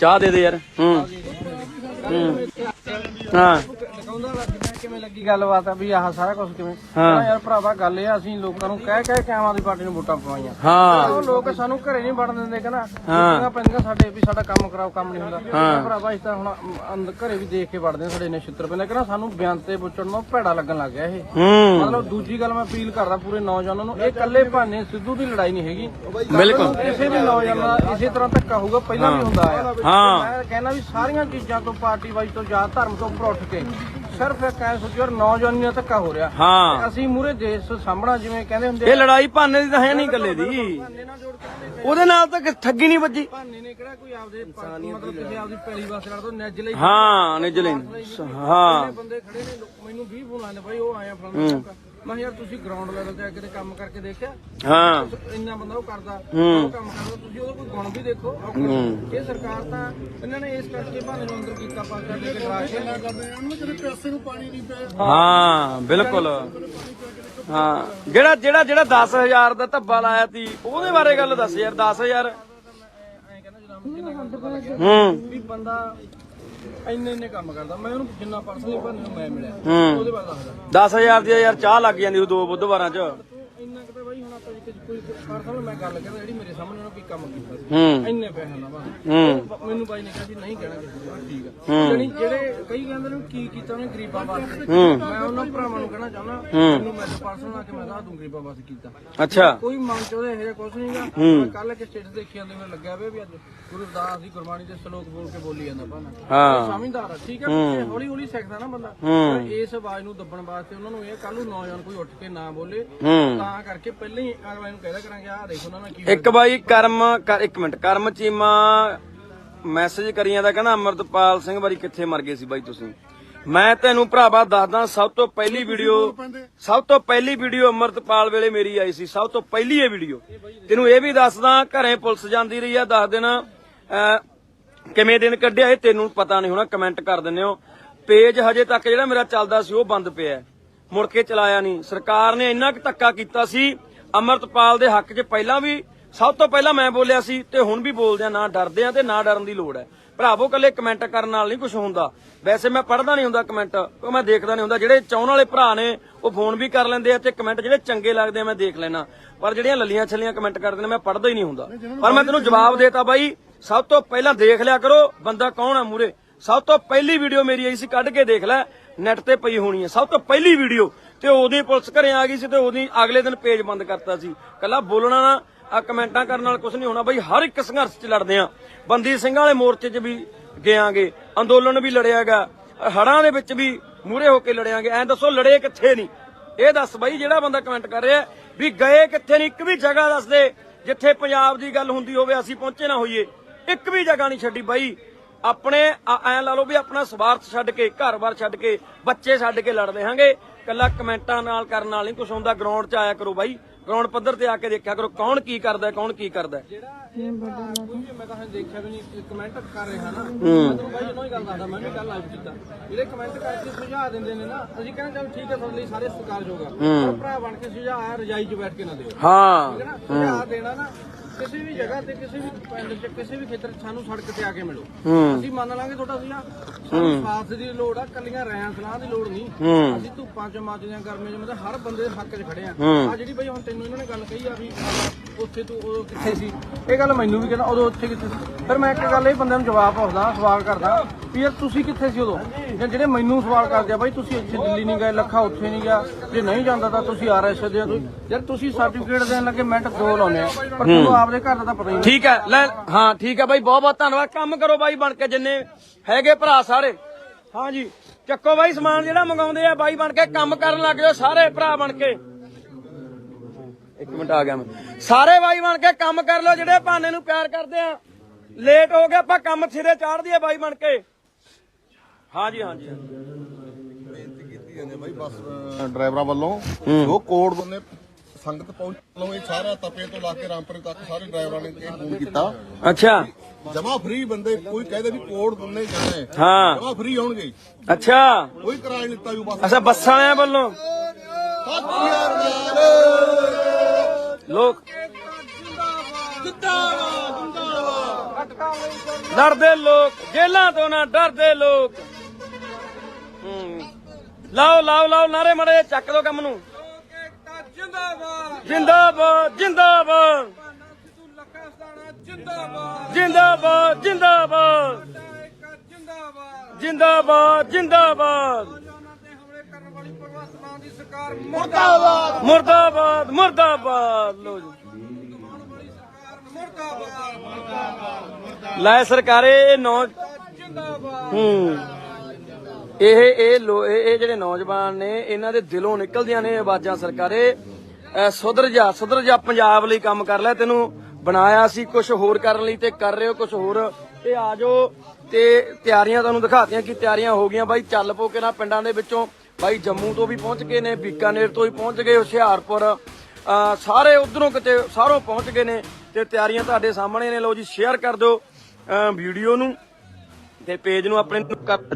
ਚਾਹ ਦੇ ਦੇ ਯਾਰ। ਹੂੰ। ਹੂੰ। ਹਾਂ। ਲੱਗੀ ਗੱਲਬਾਤ ਆ ਵੀ ਆਹ ਸਾਰਾ ਕੁਝ ਕਿਵੇਂ? ਹਾਂ। ਯਾਰ ਭਰਾਵਾ ਗੱਲ ਇਹ ਆ ਅਸੀਂ ਲੋਕਾਂ ਨੂੰ ਕਹਿ ਕਹਿ ਕੇ ਆਮ ਆਦਮੀ ਪਾਰਟੀ ਨੂੰ ਵੋਟਾਂ ਪਵਾਈਆਂ। ਹਾਂ। ਉਹ ਲੋਕ ਸਾਨੂੰ ਘਰੇ ਨਹੀਂ ਵੜਨ ਦਿੰਦੇ ਕਹਿੰਦਾ ਹਾਂ। ਹਾਂ ਪੈਂਦੀਆਂ ਸਾਡੇ ਵੀ ਸਾਡਾ ਕੰਮ ਕਰਾਓ ਕੰਮ ਨਹੀਂ ਹੁੰਦਾ। ਭਰਾਵਾ ਇਸ ਤਾਂ ਹੁਣ ਅੰਦਰ ਘਰੇ ਵੀ ਦੇਖ ਕੇ ਵੜਦੇ ਆ, ਸਾਡੇ ਨੇ ਛਿੱਤਰ ਪੈਂਦੇ ਕਹਿੰਦਾ ਸਾਨੂੰ ਬਿਆਨ ਤੇ ਪੁੱਛਣ ਨੂੰ ਭੈੜਾ ਲੱਗਣ ਲੱਗ ਗਿਆ ਇਹ। ਹੂੰ। ਮਤਲਬ ਦੂਜੀ ਗੱਲ ਮੈਂ ਅਪੀਲ ਕਰਦਾ ਪੂਰੇ ਨੌਜਵਾਨਾਂ ਨੂੰ ਇਹ ਇਕੱਲੇ ਭਾਨੇ ਸਿੱਧੂ ਦੀ ਲੜਾਈ ਨਹੀਂ ਹੈਗੀ। ਬਿਲਕੁਲ। ਕਿਸੇ ਵੀ ਨੌਜਵਾਨ ਨਾਲ ਇਸੇ ਤਰ੍ਹਾਂ ਧੱਕਾ ਹੋਊਗਾ ਪਹਿਲਾਂ ਵੀ ਹੁੰਦਾ ਆਇਆ ਹਾਂ। ਮੈਂ ਕਹਿੰਦਾ ਵੀ ਸਾਰੀਆਂ ਚੀਜ਼ਾਂ ਤੋਂ ਪਾਰਟੀ ਵਾਈਜ਼ ਤੋਂ ਜਾਂ ਧਰਮ ਤੋਂ ਉੱਪਰ ਉੱਠ ਕੇ ਸਿਰਫ ਇੱਕ ਐ ਸੋਚੋ ਯਾਰ ਨੌਜਵਾਨੀ ਨਾਲ ਧੱਕਾ ਹੋ ਰਿਹਾ। ਹਾਂ। ਅਸੀਂ ਮੂਰੇ ਦੇਸ਼ ਸਾਹਮਣਾ ਜਿਵੇਂ ਕਹਿੰਦੇ ਹੁੰਦੇ ਇਹ ਲੜਾਈ ਭਾਨੇ ਦੀ ਤਾਂ ਹੈ ਨਹੀਂ ਇਕੱਲੇ ਦੀ। ਭਾਨੇ ਨਾਲ ਜੋੜ ਕੇ ਉਹਦੇ ਨਾਲ ਤਾਂ ਕਿ ਠੱਗੀ ਨਹੀਂ ਵੱਜੀ। ਭਾਨੇ ਨੇ ਕਿਹੜਾ ਕੋਈ ਆਪਦੇ ਮਤਲਬ ਕਿਸੇ ਆਪਦੀ ਪੈਲੀ ਵਾਸਤੇ ਲੜਦਾ ਨੱਜ ਲਈ ਹਾਂ ਨਿਜਲੇ ਹਾਂ। ਬੰਦੇ ਖੜੇ ਨੇ ਲੋਕ- ਮੈਨੂੰ 20 ਫੋਨ ਆਉਂਦੇ ਬਾਈ ਉਹ ਆਇਆ ਫਲਾਣਾ। ਮੈਂ ਕਿਹਾ ਯਾਰ ਤੁਸੀਂ ਗਰਾਊਂਡ ਲੈਵਲ ਤੇ ਅੱਗੇ ਤੇ ਕੰਮ ਕਰਕੇ ਦੇਖਿਆ? ਹਾਂ। ਇੰਨਾ ਬੰਦਾ ਉਹ ਕਰਦਾ। ਉਹ ਕੰਮ ਕਰਦਾ ਤੁਸੀਂ ਉਹਦਾ ਕੋਈ ਗੁਣ ਵੀ ਦੇਖੋ। ਇਹ ਸਰਕਾਰ ਤਾਂ ਇਹਨਾਂ ਨੇ ਇਸ ਕਰਕੇ ਭਾਵੇਂ ਨੂੰ ਅੰਦਰ ਕੀਤਾ ਪਾਸਾ ਦੇ ਕੇ ਲਾ ਕੇ ਹਾਂ। ਬਿਲਕੁਲ। ਹਾਂ। ਜਿਹੜਾ ਜਿਹੜਾ ਜਿਹੜਾ 10000 ਦਾ ਧੱਬਾ ਲਾਇਆ ਤੀ ਉਹਦੇ ਬਾਰੇ ਗੱਲ ਦੱਸ ਯਾਰ 10000 ਐਂ ਕਹਿੰਦਾ ਜਦੋਂ ਜਿੰਨਾ ਕੰਮ ਕਰਦਾ ਹੂੰ। ਵੀ ਬੰਦਾ ਇੰਨੇ ਇੰਨੇ ਕੰਮ ਕਰਦਾ। ਮੈਂ ਉਹਨੂੰ ਜਿੰਨਾ ਪਰਸਨਲੀ ਭਾਵੇਂ ਨੂੰ ਮੈਂ ਮਿਲਿਆ। ਹੂੰ। ਉਹਦੇ ਬਾਰੇ ਦੱਸਦਾ। 10000 ਦੀ ਯਾਰ ਚਾਹ ਲੱਗ ਜਾਂਦੀ ਉਹ ਦੋ ਬੁੱਧਵਾਰਾਂ 'ਚ ਇੰਨਾ ਕਿਤੇ ਬਾਈ ਹੁਣ ਆਪਾਂ ਜੇ ਕੋਈ ਪਰਸਨਲ ਮੈਂ ਗੱਲ ਕਰਦਾ ਜਿਹੜੀ ਮੇਰੇ ਸਾਹਮਣੇ ਉਹਨੇ ਕੋਈ ਕੰਮ ਕੀਤਾ ਸੀ। ਹੂੰ। ਇੰਨੇ ਪੈਸੇ ਨਾ ਬਸ ਹੂੰ। ਮੈਨੂੰ ਬਾਈ ਨੇ ਕਿਹਾ ਵੀ ਨਹੀਂ ਕਹਿਣਾ ਕਿਸੇ ਨੂੰ ਠੀਕ ਆ। ਹੂੰ। ਜਾਣੀ ਜਿਹੜੇ ਕਈ ਕਹਿੰਦੇ ਨੇ ਕੀ ਕੀਤਾ ਉਹਨੇ ਗਰੀਬਾਂ ਵਾਸਤੇ। ਹੂੰ। ਮੈਂ ਉਹਨਾਂ ਭਰਾਵਾਂ ਨੂੰ ਕਹਿਣਾ ਚਾਹੁੰਦਾ ਹੂੰ। ਮੈਨੂੰ ਮੈਂ ਪਰਸਨਲ ਆ ਕੇ ਮੈਂ ਦੱਸ ਦੂੰ ਗਰੀਬਾਂ ਵਾਸਤੇ ਕੀਤਾ। ਅੱਛਾ। ਕੋਈ ਮਨ ਚ ਉਹਦੇ ਇਹੋ ਜਿਹਾ ਕੁਝ ਨਹੀਂਗਾ ਹੂੰ। ਮੈਂ ਕੱਲ ਕੇ ਸਟੇਟਸ ਦੇਖੀ ਜਾਂਦੇ ਮੈਨੂੰ ਲੱਗਿਆ ਵੇ ਵੀ ਅੱਜ ਗੁਰੂ ਰਵਿਦਾਸ ਦੀ ਗੁਰਬਾਣੀ ਦੇ ਸ਼ਲੋਕ ਬੋਲ ਕੇ ਬੋਲੀ ਜਾਂਦਾ ਭਾਣਾ। ਹਾਂ। ਸਮਝਦਾਰ ਆ ਠੀਕ ਆ। ਹੌਲੀ ਹੌਲੀ ਸਿੱਖਦਾ ਨਾ ਬੰਦਾ। ਇਸ ਆਵਾਜ਼ ਨੂੰ ਦੱਬਣ ਵਾਸਤੇ ਉਹਨਾਂ ਨੂੰ ਇਹ ਕੱਲ ਨੂੰ ਨੌਜਵਾਨ ਕੋਈ ਉੱਠ ਕੇ ਨਾ ਬੋਲੇ। ਤਾਂ ਕਰਕੇ ਪਹਿਲਾਂ ਹੀ ਅਗਲੇ ਨੂੰ ਕਹਿਦਾ ਕਰਾਂਗੇ ਆਹ ਦੇਖੋ ਉਹਨਾਂ ਨਾਲ ਕੀ ਇੱਕ ਬਾਈ ਕਰਮ ਕਰ ਇੱਕ ਮਿੰਟ ਕਰਮ ਚੀਮਾ ਮੈਸੇਜ ਕਰੀ ਜਾਂਦਾ ਕਹਿੰਦਾ ਅਮਰਤਪਾਲ ਸਿੰਘ ਬਾਰੀ ਕਿੱਥੇ ਮਰ ਗਏ ਸੀ ਬਾਈ ਤੁਸੀਂ? ਮੈਂ ਤੈਨੂੰ ਭਰਾਵਾ ਦੱਸਦਾ ਸਭ ਤੋਂ ਪਹਿਲੀ ਵੀਡੀਓ ਸਭ ਤੋਂ ਪਹਿਲੀ ਵੀਡੀਓ ਅਮਰਤਪਾਲ ਵੇਲੇ ਮੇਰੀ ਆਈ ਸੀ ਸਭ ਤੋਂ ਪਹਿਲੀ ਇਹ ਵੀਡੀਓ ਤੈਨੂੰ ਇਹ ਵੀ ਦੱਸਦਾ ਘਰੇ ਪੁਲਿਸ ਜਾਂਦੀ ਰਹੀ ਆ ਦੱਸ ਦਿਨ ਅਹ, ਕਿਵੇਂ ਦਿਨ ਕੱਢਿਆ ਇਹ ਤੈਨੂੰ ਪਤਾ ਨਹੀਂ ਹੋਣਾ ਕਮੈਂਟ ਕਰ ਦਿੰਦੇ ਹੋ। ਪੇਜ ਹਜੇ ਤੱਕ ਜਿਹੜਾ ਮੇਰਾ ਚੱਲਦਾ ਸੀ ਉਹ ਬੰਦ ਪਿਆ ਹੈ। ਮੁੜ ਕੇ ਚਲਾਇਆ ਨਹੀਂ। ਸਰਕਾਰ ਨੇ ਇੰਨਾ ਕੁ ਧੱਕਾ ਕੀਤਾ ਸੀ ਅਮਰਤਪਾਲ ਦੇ ਹੱਕ 'ਚ ਪਹਿਲਾਂ ਵੀ ਸਭ ਤੋਂ ਪਹਿਲਾਂ ਮੈਂ ਬੋਲਿਆ ਸੀ ਤੇ ਹੁਣ ਵੀ ਬੋਲਦੇ ਆ ਨਾ ਡਰਦੇ ਆ ਤੇ ਨਾ ਡਰਨ ਦੀ ਲੋੜ ਹੈ। ਭਰਾਵੋ ਕੱਲੇ ਕਮੈਂਟ ਕਰਨ ਨਾਲ ਨਹੀਂ ਕੁਝ ਹੁੰਦਾ। ਵੈਸੇ ਮੈਂ ਪੜ੍ਹਦਾ ਨਹੀਂ ਹੁੰਦਾ ਕਮੈਂਟ ਉਹ ਮੈਂ ਦੇਖਦਾ ਨਹੀਂ ਹੁੰਦਾ। ਜਿਹੜੇ ਚਾਹਣ ਵਾਲੇ ਭਰਾ ਨੇ ਉਹ ਫੋਨ ਵੀ ਕਰ ਲੈਂਦੇ ਆ ਤੇ ਕਮੈਂਟ ਜਿਹੜੇ ਚੰਗੇ ਲੱਗਦੇ ਆ ਮੈਂ ਦੇਖ ਲੈਣਾ ਪਰ ਜਿਹੜੀਆਂ ਲੱਲੀਆਂ ਛੱਲੀਆਂ ਕਮੈਂਟ ਕਰਦੇ ਨੇ ਮੈਂ ਪੜ੍ਹਦਾ ਹੀ ਨਹੀਂ ਹੁੰਦਾ। ਪਰ ਮੈਂ ਤੈਨੂੰ ਜਵਾਬ ਦੇਤਾ ਬਾਈ ਸਭ ਤੋਂ ਪਹਿਲਾਂ ਦੇਖ ਲਿਆ ਕਰੋ ਬੰਦਾ ਕੌਣ ਆ ਮੂਰੇ ਸਭ ਤੋਂ ਪਹਿਲੀ ਵੀਡੀਓ ਮੇਰੀ ਆਈ ਸੀ ਕੱਢ ਕੇ ਦੇਖ ਲੈ ਨੈਟ ਤੇ ਪਈ ਹੋਣੀ ਹੈ ਸਭ ਤੋਂ ਪਹਿਲੀ ਵੀਡੀਓ ਤੇ ਉਹਦੀ ਪੁਲਿਸ ਘਰੇ ਆ ਗਈ ਸੀ ਤੇ ਉਹਦੀ ਅਗਲੇ ਦਿਨ ਪੇਜ ਬੰਦ ਕਰਤਾ ਸੀ। ਕੱਲਾ ਬੋਲਣਾ ਨਾ, ਆ ਕਮੈਂਟਾਂ ਕਰਨ ਨਾਲ ਕੁਝ ਨਹੀਂ ਹੋਣਾ। ਬਈ ਹਰ ਇੱਕ ਸੰਘਰਸ਼ 'ਚ ਲੜਦੇ ਆ। ਬੰਦੀ ਸਿੰਘਾਂ ਵਾਲੇ ਮੋਰਚੇ 'ਚ ਵੀ ਗਿਆਂਗੇ। ਅੰਦੋਲਨ ਵੀ ਲੜਿਆਗਾ। ਹੜਾਂ ਦੇ ਵਿੱਚ ਵੀ ਮੂਰੇ ਹੋ ਕੇ ਲੜਿਆਗੇ। ਐਂ ਦੱਸੋ, ਲੜੇ ਕਿੱਥੇ ਨਹੀਂ ਇਹ ਦੱਸ ਬਾਈ, ਜਿਹੜਾ ਬੰਦਾ ਕਮੈਂਟ ਕਰ ਰਿਹਾ ਵੀ ਗਏ ਕਿੱਥੇ ਨਹੀਂ ਇੱਕ ਵੀ ਜਗ੍ਹਾ ਦੱਸ ਦੇ, ਜਿੱਥੇ ਪੰਜਾਬ ਦੀ ਗੱਲ ਹੁੰਦੀ ਹੋਵੇ, ਅਸੀਂ ਪਹੁੰਚੇ ਨਾ ਹੋਈਏ। ਇੱਕ ਵੀ ਜਗ੍ਹਾ ਨਹੀਂ ਛੱਡੀ ਬਾਈ। ਆਪਣੇ ਐਂ ਲਾ ਲਓ ਵੀ ਆਪਣਾ ਸਵਾਰਥ ਛੱਡ ਕੇ, ਘਰ-ਬਾਰ ਛੱਡ ਕੇ, ਬੱਚੇ ਛੱਡ ਕੇ ਲੜਦੇ ਹਾਂਗੇ। ਕੱਲਾ ਕਮੈਂਟਾਂ ਨਾਲ ਕਰਨ ਨਾਲ ਨਹੀਂ ਕੁਝ ਹੁੰਦਾ ਗਰਾਊਂਡ 'ਚ ਆਇਆ ਕਰੋ ਬਾਈ। ਗਰਾਊਂਡ ਪੱਧਰ ਤੇ ਆ ਕੇ ਦੇਖਿਆ ਕਰੋ ਕੌਣ ਕੀ ਕਰਦਾ ਹੈ, ਕੌਣ ਕੀ ਕਰਦਾ। ਹੈ। ਜਿਹੜਾ ਇਹ ਮੈਂ ਤਾਂ ਦੇਖਿਆ ਵੀ ਨਹੀਂ ਕਮੈਂਟ ਕਰ ਰਿਹਾ ਨਾ। ਮੈਂ ਤੁਹਾਨੂੰ ਬਾਈ ਇਹਨੂੰ ਹੀ ਗੱਲ ਦੱਸਦਾ ਮੈਂ ਵੀ ਕੱਲ ਲਾਈਵ ਕੀਤਾ। ਜਿਹੜੇ ਕਮੈਂਟ ਕਰਕੇ ਸੁਝਾਅ ਦਿੰਦੇ ਨੇ ਨਾ ਅਸੀਂ ਕਹਿੰਦੇ ਚੱਲ ਠੀਕ ਹੈ ਤੁਹਾਡੇ ਲਈ ਸਾਰੇ ਸਤਿਕਾਰਯੋਗ ਆ। ਪਰ ਭਰਾ ਬਣ ਕੇ ਸੁਝਾਅ ਆ ਰਜਾਈ 'ਚ ਬੈਠ ਕੇ ਨਾ ਦਿਓ। ਹਾਂ ਸੁਝਾਅ ਦੇਣਾ ਨਾ ਕਿਸੇ ਵੀ ਜਗ੍ਹਾ ਤੇ ਕਿਸੇ ਵੀ ਪਿੰਡ 'ਚ ਕਿਸੇ ਵੀ ਖੇਤਰ 'ਚ ਸਾਨੂੰ ਸੜਕ ਤੇ ਆ ਕੇ ਮਿਲੋ। ਹੂੰ। ਅਸੀਂ ਮੰਨ ਲਾਂਗੇ ਤੁਹਾਡਾ ਸਾਨੂੰ ਸਾਥ ਦੀ ਲੋੜ ਆ ਕੱਲੀਆਂ ਰਹਿਣ ਸਲਾਹ ਦੀ ਲੋੜ ਨਹੀਂ। ਹੂੰ। ਅਸੀਂ ਧੁੱਪਾਂ 'ਚ ਮੱਚਦੀਆਂ ਗਰਮੀਆਂ 'ਚ ਮਤਲਬ ਹਰ ਬੰਦੇ ਦੇ ਹੱਕ 'ਚ ਖੜੇ ਆ। ਹੂੰ। ਆ ਜਿਹੜੀ ਬਈ ਹੁਣ ਤੈਨੂੰ ਇਹਨਾਂ ਨੇ ਗੱਲ ਕਹੀ ਆ ਵੀ ਉੱਥੇ ਤੂੰ ਉਦੋਂ ਕਿੱਥੇ ਸੀ? ਇਹ ਗੱਲ ਮੈਨੂੰ ਵੀ ਕਹਿੰਦਾ ਉਦੋਂ ਉੱਥੇ ਕਿੱਥੇ ਸੀ? ਫਿਰ ਮੈਂ ਇੱਕ ਗੱਲ ਇਹ ਬੰਦੇ ਨੂੰ ਜਵਾਬ ਪੁੱਛਦਾ ਸਵਾਲ ਕਰਦਾ ਵੀ ਯਾਰ ਤੁਸੀਂ ਕਿੱਥੇ ਸੀ ਉਦੋਂ? ਜਾਂ ਜਿਹੜੇ ਮੈਨੂੰ ਸਵਾਲ ਕਰਦੇ ਆ ਬਾਈ ਤੁਸੀਂ ਇੱਥੇ ਦਿੱਲੀ ਨਹੀਂ ਗਏ ਲੱਖਾ ਉੱਥੇ ਨਹੀਂ ਗਿਆ ਜੇ ਨਹੀਂ ਜਾਂਦਾ ਤਾਂ ਤੁਸੀਂ ਆਰਐਸ ਦੇ ਤੁਸੀਂ ਯਾਰ ਤੁਸੀਂ ਸਰਟੀਫਿਕੇਟ ਦੇਣ ਲੱਗੇ ਮਿੰਟ ਦੋ ਲਾਉਨੇ ਆ। ਪਰ ਤੁਹਾਨੂੰ ਆਪਦੇ ਘਰ ਦਾ ਤਾਂ ਪਤਾ ਹੀ ਨਹੀਂ ਠੀਕ ਹੈ ਲੈ ਹਾਂ ਠੀਕ ਹੈ ਬਾਈ ਬਹੁਤ ਬਹੁਤ ਧੰਨਵਾਦ। ਕੰਮ ਕਰੋ ਬਾਈ ਬਣ ਕੇ ਜਿੰਨੇ ਹੈਗੇ ਭਰਾ ਸਾਰੇ। ਹਾਂ ਜੀ ਚੱਕੋ ਬਾਈ ਸਮਾਨ ਜਿਹੜਾ ਮੰਗਾਉਂਦੇ ਆ ਬਾਈ ਬਣ ਕੇ ਕੰਮ ਕਰਨ ਲੱਗ ਜਾਓ ਸਾਰੇ ਭਰਾ ਬਣ ਕੇ। ਇੱਕ ਮਿੰਟ ਆ ਗਿਆ ਮੈਂ। ਸਾਰੇ ਬਾਈ ਬਣ ਕੇ ਕੰਮ ਕਰ ਲਓ ਜਿਹੜੇ ਭਾਨੇ ਨੂੰ ਪਿਆਰ ਕਰਦੇ ਆ। ਲੇਟ ਹੋ ਗਿਆ ਆਪਾਂ ਕੰਮ ਸਿਰੇ ਚਾੜ ਦਈਏ ਬਾਈ ਬਣ ਕੇ। ਹਾਂ ਜੀ ਹਾਂ ਜੀ ਹਾਂ ਜੀ। ਬੇਨਤੀ ਕੀਤੀ ਜਾਂਦੀ ਹੈ ਬਾਈ ਬੱਸ ਅਹ, ਡਰਾਈਵਰਾਂ ਵੱਲੋਂ ਜੋ ਕੋਡ ਬੰਨੇ ਸੰਗਤ ਪਹੁੰਚ ਲਓ ਇਹ ਸਾਰਾ ਤਪੇ ਤੋਂ ਲਾ ਕੇ ਰਾਮਪੁਰ ਤੱਕ ਸਾਰੇ ਡਰਾਈਵਰਾਂ ਨੇ ਇਹ ਫੋਨ ਕੀਤਾ। ਅੱਛਾ। ਜਮਾ ਫ੍ਰੀ ਬੰਦੇ ਕੋਈ ਕਹਦੇ ਵੀ ਕੋਡ ਬੰਨੇ ਜਾਣਾ। ਹੈ। ਹਾਂ ਜਮਾ ਫ੍ਰੀ ਆਉਣਗੇ ਅੱਛਾ। ਕੋਈ ਕਿਰਾਇਆ ਨਹੀਂ ਲਿੱਤਾ ਵੀ ਬੱਸ। ਅੱਛਾ ਬੱਸਾਂ ਵਾਲਿਆਂ ਵੱਲੋਂ? ਸਤਿ ਸ਼੍ਰੀ ਅਕਾਲ ਲੋਕ ਜਿੰਦਾਬਾਦ ਜਿੰਦਾਬਾਦ। ਲੜਦੇ ਲੋਕ ਜੇਲਾਂ ਤੋਂ ਨਾ ਡਰਦੇ ਲੋਕ। ਲਾਓ ਲਾਓ ਲਾਓ ਨਾਰੇ ਮੜੇ ਚੱਕ ਦੋ ਕੰਮ ਨੂੰ। ਜਿੰਦਾਬਾਦ। ਜਿੰਦਾਬਾਦ ਜਿੰਦਾਬਾਦ। ਜਿੰਦਾਬਾਦ। ਜਿੰਦਾਬਾਦ ਜਿੰਦਾਬਾਦ। ਮੁਰਦਾਬਾਦ। ਮੁਰਦਾਬਾਦ ਮੁਰਦਾਬਾਦ। ਲੋ ਜੀ। ਮੁਰਦਾਬਾਦ। ਲੈ ਸਰਕਾਰੇ ਨੌ ਜਿੰਦਾਬਾਦ। ਹੂੰ। ਇਹ ਇਹ ਲੋ- ਇਹ ਇਹ ਜਿਹੜੇ ਨੌਜਵਾਨ ਨੇ, ਇਹਨਾਂ ਦੇ ਦਿਲੋਂ ਨਿਕਲਦੀਆਂ ਨੇ ਆਵਾਜ਼ਾਂ ਸਰਕਾਰੇ। ਅਹ ਸੁਧਰ ਜਾ ਸੁਧਰ ਜਾ, ਪੰਜਾਬ ਲਈ ਕੰਮ ਕਰ ਲੈ, ਤੈਨੂੰ ਬਣਾਇਆ ਸੀ ਕੁਝ ਹੋਰ ਕਰਨ ਲਈ ਤੇ ਕਰ ਰਹੇ ਹੋ ਕੁਝ ਹੋਰ। ਤੇ ਆ ਜਾਓ ਤੇ ਤਿਆਰੀਆਂ ਤੁਹਾਨੂੰ ਦਿਖਾਤੀਆਂ ਕਿ ਤਿਆਰੀਆਂ ਹੋ ਗਈਆਂ। ਬਾਈ, ਚੱਲ ਪੋ ਕੇ ਨਾ ਪਿੰਡਾਂ ਦੇ ਵਿੱਚੋਂ। ਬਾਈ, ਜੰਮੂ ਤੋਂ ਵੀ ਪਹੁੰਚ ਗਏ ਨੇ, ਬੀਕਾਨੇਰ ਤੋਂ ਵੀ ਪਹੁੰਚ ਗਏ, ਹੁਸ਼ਿਆਰਪੁਰ। ਅਹ ਸਾਰੇ ਉਧਰੋਂ ਕਿਤੇ ਸਾਰੋਂ ਪਹੁੰਚ ਗਏ ਨੇ ਤੇ ਤਿਆਰੀਆਂ ਤੁਹਾਡੇ ਸਾਹਮਣੇ ਨੇ। ਲਓ ਜੀ, ਸ਼ੇਅਰ ਕਰ ਦਿਓ ਅਹ ਵੀਡੀਓ ਨੂੰ। ਤੇ ਪੇਜ ਨੂੰ ਆਪਣੇ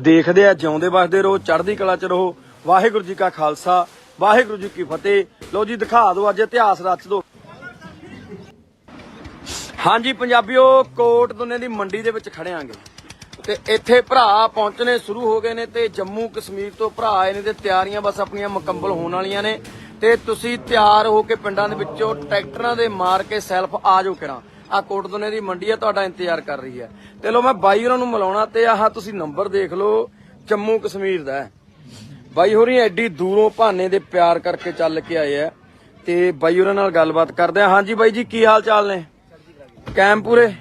ਦੇਖਦੇ ਆ, ਜਿਉਂਦੇ ਵਸਦੇ ਰਹੋ, ਚੜ੍ਹਦੀ ਕਲਾ ਚ ਰਹੋ। ਵਾਹਿਗੁਰੂ ਜੀ ਕਾ ਖਾਲਸਾ, ਵਾਹਿਗੁਰੂ ਜੀ ਕੀ ਫਤਿਹ। ਲਓ ਜੀ, ਦਿਖਾ ਦਿਓ, ਅੱਜ ਇਤਿਹਾਸ ਰਚ ਦਿਓ। ਹਾਂਜੀ, ਪੰਜਾਬੀਓ, ਕੋਟ ਦੁਨੇ ਦੀ ਮੰਡੀ ਦੇ ਵਿੱਚ ਖੜਿਆਂਗੇ ਤੇ ਇੱਥੇ ਭਰਾ ਪਹੁੰਚਣੇ ਸ਼ੁਰੂ ਹੋ ਗਏ ਨੇ ਤੇ ਜੰਮੂ ਕਸ਼ਮੀਰ ਤੋਂ ਭਰਾ ਆਏ ਨੇ ਤੇ ਤਿਆਰੀਆਂ ਬਸ ਆਪਣੀਆਂ ਮੁਕੰਮਲ ਹੋਣ ਵਾਲੀਆਂ ਨੇ। ਤੇ ਤੁਸੀਂ ਤਿਆਰ ਹੋ ਕੇ ਪਿੰਡਾਂ ਦੇ ਵਿੱਚੋਂ ਟਰੈਕਟਰਾਂ ਦੇ ਮਾਰ ਕੇ ਸੈਲਫ ਆ ਜਾਓ ਕਿਰਾਂ ਆ ਕੋਟ ਦੀ ਮੰਡੀ ਆ, ਤੁਹਾਡਾ ਇੰਤਜ਼ਾਰ ਕਰ ਰਹੀ ਹੈ ਤੇ ਲੋ ਮੈਂ ਬਾਈ ਉਹਨਾਂ ਨੂੰ ਮਿਲਾਉਣਾ ਤੇ ਆਹ ਤੁਸੀਂ ਨੰਬਰ ਦੇਖ ਲਓ, ਜੰਮੂ ਕਸ਼ਮੀਰ ਦਾ ਬਾਈ ਹੋਰੀ ਐਡੀ ਦੂਰੋਂ ਭਾਨੇ ਦੇ ਪਿਆਰ ਕਰਕੇ ਚੱਲ ਕੇ ਆਏ ਆ ਤੇ ਬਾਈ ਹੋਰਾਂ ਨਾਲ ਗੱਲਬਾਤ ਕਰਦੇ ਆ। ਹਾਂਜੀ ਬਾਈ ਜੀ, ਕੀ ਹਾਲ ਚਾਲ ਨੇ? ਕੈਮ ਪੂਰੇ?